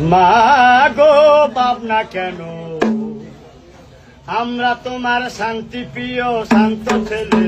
মা গো পাবনা কেন? আমরা তোমার শান্তি প্রিয় শান্ত ছেলে।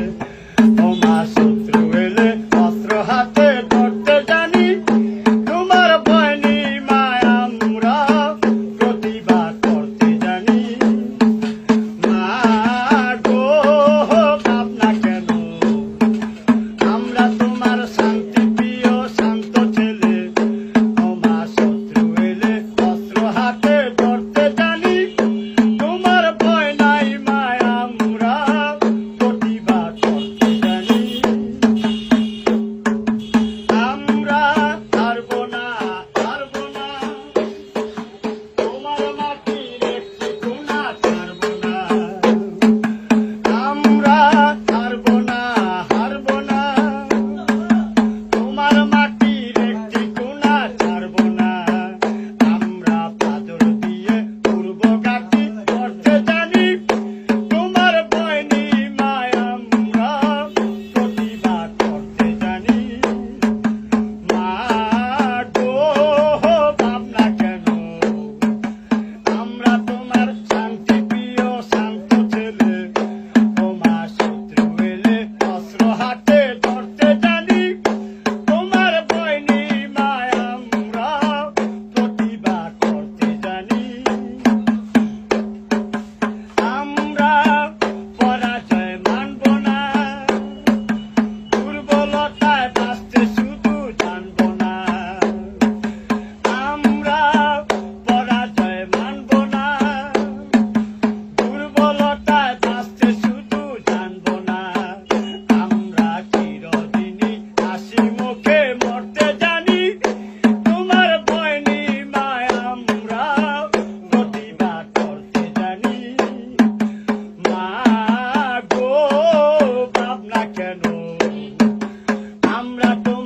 la tumba.